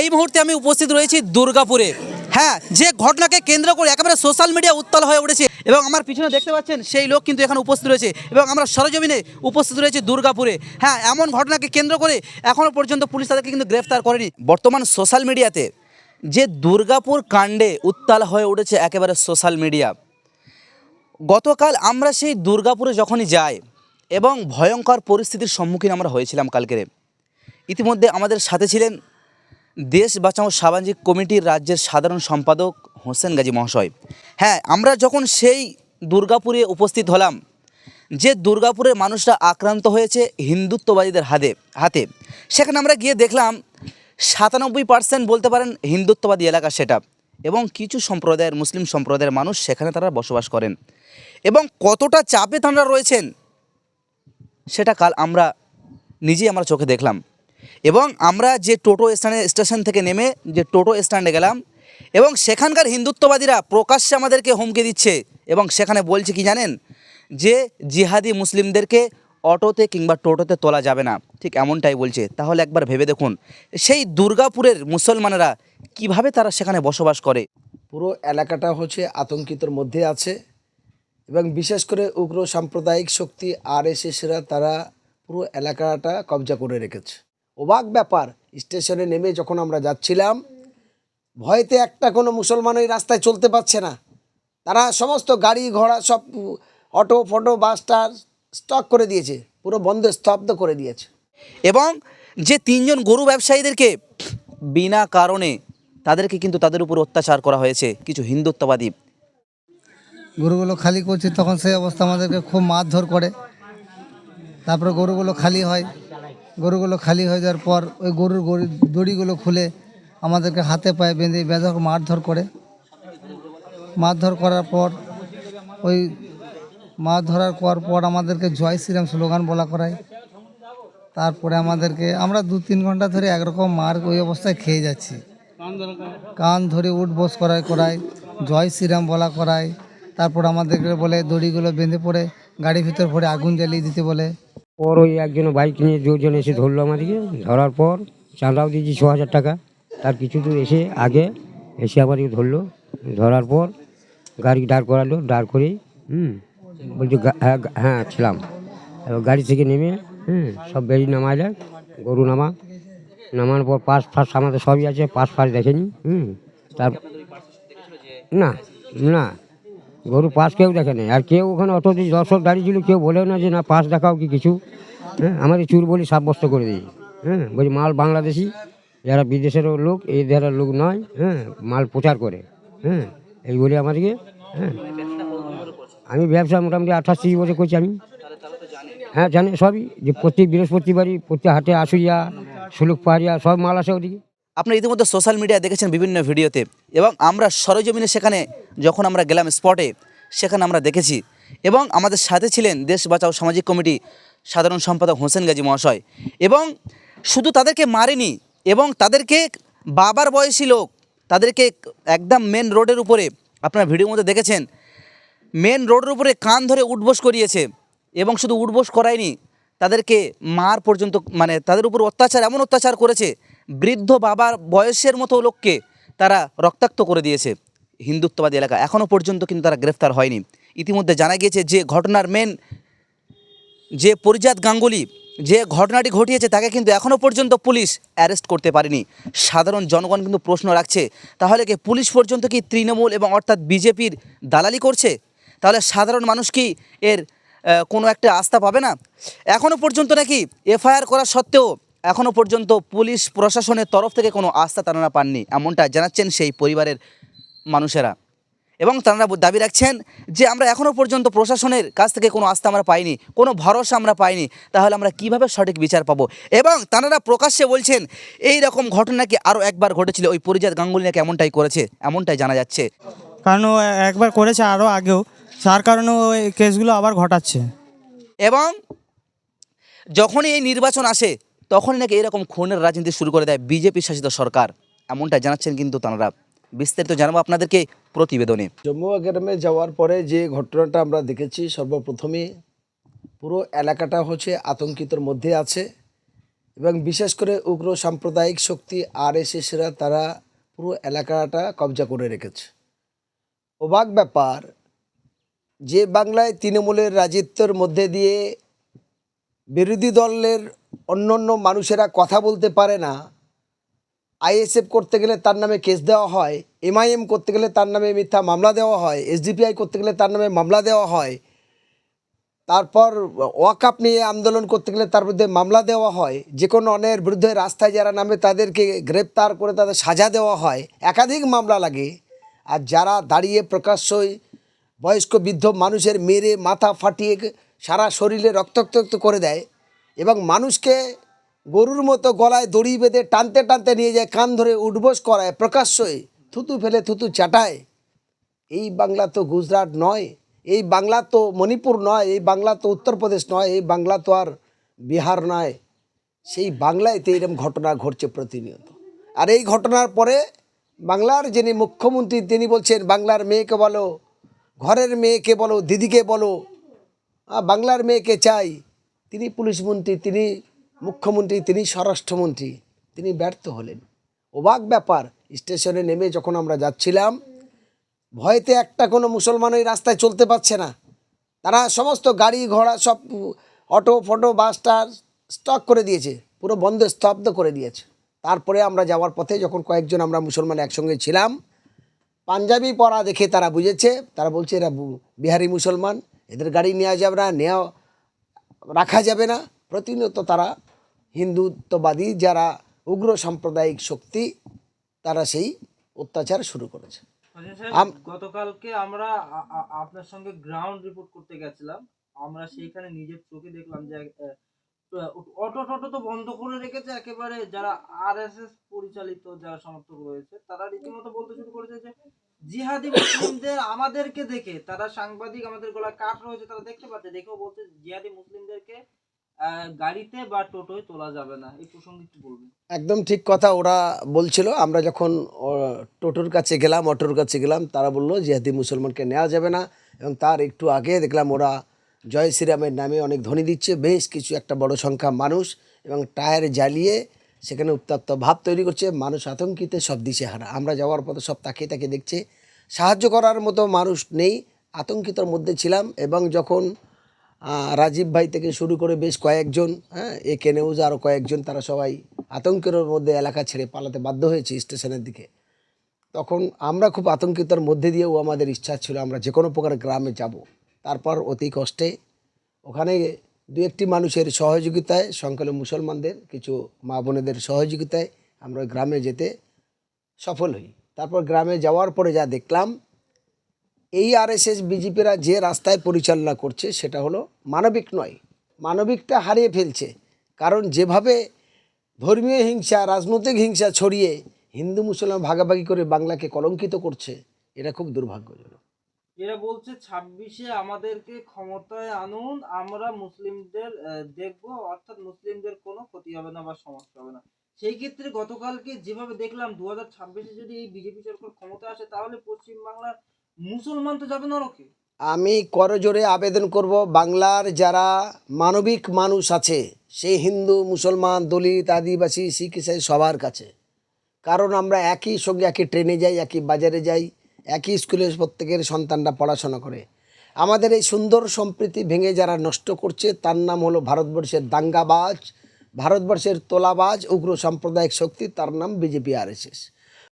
এই মুহূর্তে আমি উপস্থিত রয়েছি দুর্গাপুরে। হ্যাঁ যে ঘটনাকে কেন্দ্র করে একেবারে সোশ্যাল মিডিয়া উত্তাল হয়ে উঠেছে এবং আমার পিছনে দেখতে পাচ্ছেন সেই লোক কিন্তু এখানে উপস্থিত রয়েছে এবং আমরা সরজমিনে উপস্থিত রয়েছে দুর্গাপুরে। হ্যাঁ এমন ঘটনাকে কেন্দ্র করে এখনও পর্যন্ত পুলিশ তাদেরকে কিন্তু গ্রেফতার করেনি। বর্তমান সোশ্যাল মিডিয়াতে যে দুর্গাপুর কাণ্ডে উত্তাল হয়ে উঠেছে একেবারে সোশ্যাল মিডিয়া গতকাল আমরা সেই দুর্গাপুরে যখনই যাই এবং ভয়ঙ্কর পরিস্থিতির সম্মুখীন আমরা হয়েছিলাম কালকেরে। ইতিমধ্যে আমাদের সাথে ছিলেন দেশ বাঁচাও সামাজিক কমিটির রাজ্যের সাধারণ সম্পাদক হোসেন গাজী মহাশয়। হ্যাঁ আমরা যখন সেই দুর্গাপুরে উপস্থিত হলাম, যে দুর্গাপুরের মানুষরা আক্রান্ত হয়েছে হিন্দুত্ববাদীদের হাতে হাতে, সেখানে আমরা গিয়ে দেখলাম সাতানব্বই পার্সেন্ট বলতে পারেন হিন্দুত্ববাদী এলাকা সেটা এবং কিছু সম্প্রদায়ের, মুসলিম সম্প্রদায়ের মানুষ সেখানে তারা বসবাস করেন। এবং কতটা চাপে তাঁরা রয়েছেন, সেটা কাল আমরা নিজেই আমরা চোখে দেখলাম। এবং আমরা যে টোটো স্ট্যান্ডে, স্টেশন থেকে নেমে যে টোটো স্ট্যান্ডে গেলাম, এবং সেখানকার হিন্দুত্ববাদীরা প্রকাশ্যে আমাদেরকে হুমকি দিচ্ছে এবং সেখানে বলছে কি জানেন? যে জিহাদি মুসলিমদেরকে অটোতে কিংবা টোটোতে তোলা যাবে না। ঠিক এমনটাই বলছে। তাহলে একবার ভেবে দেখুন, সেই দুর্গাপুরের মুসলমানেরা কীভাবে তারা সেখানে বসবাস করে? পুরো এলাকাটা হচ্ছে আতঙ্কিতর মধ্যে আছে এবং বিশেষ করে উগ্র সাম্প্রদায়িক শক্তি আর এসএসরা তারা পুরো এলাকাটা কবজা করে রেখেছে। অবাক ব্যাপার স্টেশনে নেমে যখন আমরা যাচ্ছিলাম ভয়তে একটা কোনো মুসলমান ওই রাস্তায় চলতে পারছে না। তারা সমস্ত গাড়ি ঘোড়া সব অটো ফটো বাসটার স্টক করে দিয়েছে পুরো বন্ধ স্তব্ধ করে দিয়েছে। এবং যে তিনজন গরু ব্যবসায়ীদেরকে বিনা কারণে তাদেরকে কিন্তু তাদের উপর অত্যাচার করা হয়েছে কিছু হিন্দুত্ববাদী। গরুগুলো খালি করছি তখন সেই অবস্থা আমাদেরকে খুব মারধর করে। তারপরে গরুগুলো খালি হয়। গরুগুলো খালি হয়ে যাওয়ার পর ওই গরুর গড়ি দড়িগুলো খুলে আমাদেরকে হাতে পায়ে বেঁধে বেঁধে মারধর করে। মারধর করার পর, ওই মাছ ধরার পর পর আমাদেরকে জয় শ্রীরাম স্লোগান বলা করায়। তারপরে আমাদেরকে আমরা দু তিন ঘণ্টা ধরে একরকম মার ওই অবস্থায় খেয়ে যাচ্ছি। কান ধরে উঠ বস করায় করায়, জয় শ্রীরাম বলা করায়। তারপর আমাদেরকে বলে দড়িগুলো বেঁধে পড়ে, গাড়ির ভিতর পড়ে আগুন জ্বালিয়ে দিতে বলে। পর ওই একজন বাইক নিয়ে দুজন এসে ধরলো আমাদেরকে। ধরার পর চাঁদাও দিয়েছি ছ হাজার টাকা। তার কিছু দূর এসে আগে এসে আমাদেরকে ধরলো। ধরার পর গাড়ি দাঁড় করালো, দাঁড় করেই, হুম, বলছি হ্যাঁ হ্যাঁ ছিলাম। গাড়ি থেকে নেমে, হুম, সব বেরি নামাইলে গরু নামা। নামানোর পর পাশ ফাস আমাদের সবই আছে পাস ফাস দেখেনি, হুম, তার, না না গরু পাশ কেউ দেখে নেই। আর কেউ ওখানে অটো দিয়ে দর্শক দাঁড়িয়ে ছিল, কেউ বলেও না যে না পাশ দেখাও কি কিছু? হ্যাঁ আমাদের চুর বলি সাব্যস্ত করে দিই। হ্যাঁ বলছি মাল বাংলাদেশি, যারা বিদেশেরও লোক, এই ধারার লোক নয় হ্যাঁ মাল প্রচার করে। হ্যাঁ এই বলে আমাদেরকে হ্যাঁ। আমি ব্যবসা মোটামুটি আঠাশ তিরিশ বছর করছি আমি। হ্যাঁ জানি সবই, যে প্রতি বৃহস্পতিবারই প্রত্যেক হাটে আশুইয়া সুলুক পাহাড়িয়া, সব মাল আসে ওদিকে। আপনারা ইতিমধ্যে সোশ্যাল মিডিয়ায় দেখেছেন বিভিন্ন ভিডিওতে এবং আমরা সরজমিনে সেখানে যখন আমরা গেলাম স্পটে সেখানে আমরা দেখেছি। এবং আমাদের সাথে ছিলেন দেশ বাঁচাও সামাজিক কমিটি সাধারণ সম্পাদক হোসেন গাজী মহাশয়। এবং শুধু তাদেরকে মারেনি, এবং তাদেরকে বাবার বয়সী লোক, তাদেরকে একদম মেন রোডের উপরে, আপনারা ভিডিওর মধ্যে দেখেছেন মেন রোডের উপরে কান ধরে উঠবোস করিয়েছে। এবং শুধু উঠবোস করায়নি, তাদেরকে মার পর্যন্ত মানে তাদের উপর অত্যাচার, এমন অত্যাচার করেছে বৃদ্ধ বাবার বয়সের মতো লোককে তারা রক্তাক্ত করে দিয়েছে হিন্দুত্ববাদী এলাকা। এখনও পর্যন্ত কিন্তু তারা গ্রেফতার হয়নি। ইতিমধ্যে জানা গিয়েছে, যে ঘটনার মেন যে পরিজাত গাঙ্গুলি, যে ঘটনাটি ঘটিয়েছে, তাকে কিন্তু এখনও পর্যন্ত পুলিশ অ্যারেস্ট করতে পারেনি। সাধারণ জনগণ কিন্তু প্রশ্ন রাখছে, তাহলে কি পুলিশ পর্যন্ত কি তৃণমূল এবং অর্থাৎ বিজেপির দালালি করছে? তাহলে সাধারণ মানুষ কি এর কোনো একটা আস্থা পাবে না? এখনও পর্যন্ত নাকি এফআইআর করা সত্ত্বেও এখনও পর্যন্ত পুলিশ প্রশাসনের তরফ থেকে কোনো আস্থা তারা পাননি এমনটা জানাচ্ছেন সেই পরিবারের মানুষেরা। এবং তারা দাবি রাখছেন যে আমরা এখনও পর্যন্ত প্রশাসনের কাছ থেকে কোনো আস্থা আমরা পাইনি কোনো ভরসা আমরা পাইনি তাহলে আমরা কীভাবে সঠিক বিচার পাবো? এবং তারা প্রকাশ্যে বলছেন এই রকম ঘটনাকে আরও একবার ঘটেছিল? ওই পরিজাত গাঙ্গুলি নাকি এমনটাই করেছে? এমনটাই জানা যাচ্ছে। কারণ ও একবার করেছে আরও আগেও তার কারণে ওই কেসগুলো আবার ঘটাচ্ছে। এবং যখনই এই নির্বাচন আসে তখনই নাকি এরকম খুনের রাজনীতি শুরু করে দেয় বিজেপি শাসিত সরকার। এমনটা জানাচ্ছেন কিন্তু তাঁরা। বিস্তারিত জানাব আপনাদেরকে প্রতিবেদনে। জম্মু গ্রামে যাওয়ার পরে যে ঘটনাটা আমরা দেখেছি সর্বপ্রথমে পুরো এলাকাটা হচ্ছে আতঙ্কিতর মধ্যে আছে এবং বিশেষ করে উগ্র সাম্প্রদায়িক শক্তি আর এসএসরা তারা পুরো এলাকাটা কবজা করে রেখেছে। অবাক ব্যাপার, যে বাংলায় তৃণমূলের রাজত্বের মধ্যে দিয়ে বিরোধী দলের অন্য মানুষেরা কথা বলতে পারে না। আইএসএফ করতে গেলে তার নামে কেস দেওয়া হয়, এমআইএম করতে গেলে তার নামে মিথ্যা মামলা দেওয়া হয়, এসডিপিআই করতে গেলে তার নামে মামলা দেওয়া হয়। তারপর ওয়াকাপ নিয়ে আন্দোলন করতে গেলে তার বিরুদ্ধে মামলা দেওয়া হয়। যে কোনো অন্যায়ের বিরুদ্ধে রাস্তায় যারা নামে তাদেরকে গ্রেপ্তার করে তাদের সাজা দেওয়া হয়। একাধিক মামলা লাগে। আর যারা দাঁড়িয়ে প্রকাশ্যই বয়স্ক বৃদ্ধ মানুষের মেরে মাথা ফাটিয়ে সারা শরীরে রক্তাক্ত করে দেয় এবং মানুষকে গরুর মতো গলায় দড়ি বেঁধে টানতে টানতে নিয়ে যায়, কান ধরে উঠবোস করায়, প্রকাশ্যই থুতু ফেলে থুতু চাটায়। এই বাংলা তো গুজরাট নয়, এই বাংলা তো মণিপুর নয়, এই বাংলা তো উত্তরপ্রদেশ নয়, এই বাংলা তো আর বিহার নয়। সেই বাংলায় তো এরকম ঘটনা ঘটছে প্রতিনিয়ত। আর এই ঘটনার পরে বাংলার যিনি মুখ্যমন্ত্রী, তিনি বলছেন, বাংলার মেয়েকে বলো, ঘরের মেয়েকে বলো, দিদিকে বলো বাংলার মেয়েকে চাই। তিনি পুলিশ মন্ত্রী তিনি মুখ্যমন্ত্রী, তিনি স্বরাষ্ট্রমন্ত্রী, তিনি ব্যর্থ হলেন। অবাক ব্যাপার, স্টেশনে নেমে যখন আমরা যাচ্ছিলাম, ভয়তে একটা কোনো মুসলমান ওই রাস্তায় চলতে পারছে না। তারা সমস্ত গাড়ি ঘোড়া সব অটো, ফটো, বাস, টাস স্টক করে দিয়েছে, পুরো বন্ধ স্তব্ধ করে দিয়েছে। তারপরে আমরা যাওয়ার পথে যখন কয়েকজন আমরা মুসলমান একসঙ্গে ছিলাম, পাঞ্জাবি পরা দেখে তারা বুঝেছে, তারা বলছে, এরা বিহারি মুসলমান, এদের গাড়ি নেওয়া যাবে না নেওয়া রাখা যাবে না। প্রতিনিয়ত তারা হিন্দুত্ববাদী যারা উগ্র সাম্প্রদায়িক শক্তি তারা সেই অত্যাচার শুরু করেছে। আম- গতকালকে আমরা আপনার সঙ্গে গ্রাউন্ড রিপোর্ট করতে গেছিলাম। আমরা সেইখানে নিজের চোখে দেখলাম যে অটো টটো তো বন্ধ করে রেখেছে। একেবারে যারা আরএসএস পরিচালিত যারা সমর্থক রয়েছে তারা রীতিমতো বলতে শুরু করেছে যে জিহাদি মুসলিমদের আমাদেরকে দেখে, তারা সাংবাদিক আমাদের গলায় কাঠ রয়েছে, তারা দেখতে পাচ্ছে। দেখেও বলছে জিহাদি মুসলিমদেরকে গাড়িতে বা টোটোয় তোলা যাবে না। এই প্রসঙ্গে একটু বলবেন। একদম ঠিক কথা ওরা বলছিল। আমরা যখন টোটোর কাছে গেলাম, অটোর কাছে গেলাম, তারা বলল জিহাদি মুসলমানকে নেওয়া যাবে না। এবং তার একটু আগে দেখলাম ওরা জয় শ্রীরামের নামে অনেক ধ্বনি দিচ্ছে। বেশ কিছু একটা বড় সংখ্যা মানুষ এবং টায়ার জ্বালিয়ে সেখানে উত্তপ্ত ভাব তৈরি করছে। মানুষ আতঙ্কিতে, সব দিশে হারা আমরা যাওয়ার পথে সব তাকিয়ে তাকিয়ে দেখছে সাহায্য করার মতো মানুষ নেই, আতঙ্কিতর মধ্যে ছিলাম এবং যখন রাজীব ভাই থেকে শুরু করে বেশ কয়েকজন হ্যাঁ এ কে নিউজ আরও কয়েকজন তারা সবাই আতঙ্কের মধ্যে এলাকা ছেড়ে পালাতে বাধ্য হয়েছে স্টেশনের দিকে। তখন আমরা খুব আতঙ্কিতর মধ্যে দিয়েও আমাদের ইচ্ছা ছিল আমরা যে কোনো প্রকার গ্রামে যাব। তারপর অতি কষ্টে ওখানে দু একটি মানুষের সহযোগিতায়, সংখ্যালঘু মুসলমানদের, কিছু মা বোনেদের সহযোগিতায় আমরা গ্রামে যেতে সফল হই। তারপর গ্রামে যাওয়ার পরে যা দেখলাম, এই আরএসএস বিজেপিরা যে রাস্তায় পরিচালনা করছে সেটা হলো মানবিক নয়, মানবিকটা হারিয়ে ফেলছে। কারণ যেভাবে ধর্মীয় হিংসা, রাজনৈতিক হিংসা ছড়িয়ে হিন্দু মুসলমান ভাগাভাগি করে বাংলাকে কলঙ্কিত করছে, এটা খুব দুর্ভাগ্যজনক। এরা বলছে ছাব্বিশে আমাদেরকে ক্ষমতায় আনুন, আমরা মুসলিমদের দেখব, অর্থাৎ মুসলিমদের কোনো ক্ষতি হবে না বা সমস্যা হবে না। সেই ক্ষেত্রে গতকালকে যেভাবে দেখলাম দু হাজার ছাব্বিশে যদি এই বিজেপি সরকার ক্ষমতা আসে, তাহলে পশ্চিমবাংলার মুসলমান তো যাবে নরকে আমি করজোরে আবেদন করব, বাংলার যারা মানবিক মানুষ আছে সেই হিন্দু, মুসলমান, দলিত, আদিবাসী, শিখ, ইসাই সবার কাছে। কারণ আমরা একই সঙ্গে একই ট্রেনে যাই, একই বাজারে যাই, একই স্কুলে প্রত্যেকের সন্তানরা পড়াশোনা করে। আমাদের এই সুন্দর সম্প্রীতি ভেঙে যারা নষ্ট করছে, তার নাম হলো ভারতবর্ষের দাঙ্গাবাজ ভারতবর্ষের তোলাবাজ উগ্র সাম্প্রদায়িক শক্তি তার নাম বিজেপি আরএসএস